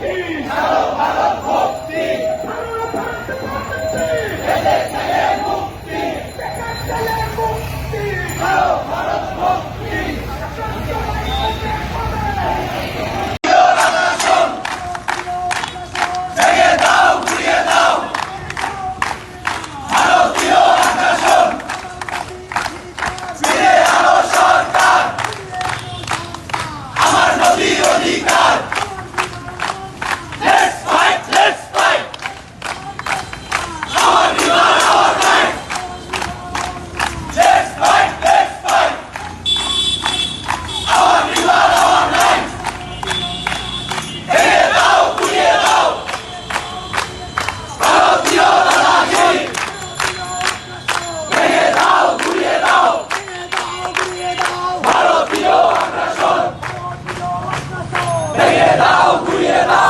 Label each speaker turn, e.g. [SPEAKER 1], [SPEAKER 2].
[SPEAKER 1] Peace. অধিকার 南也到，北也到。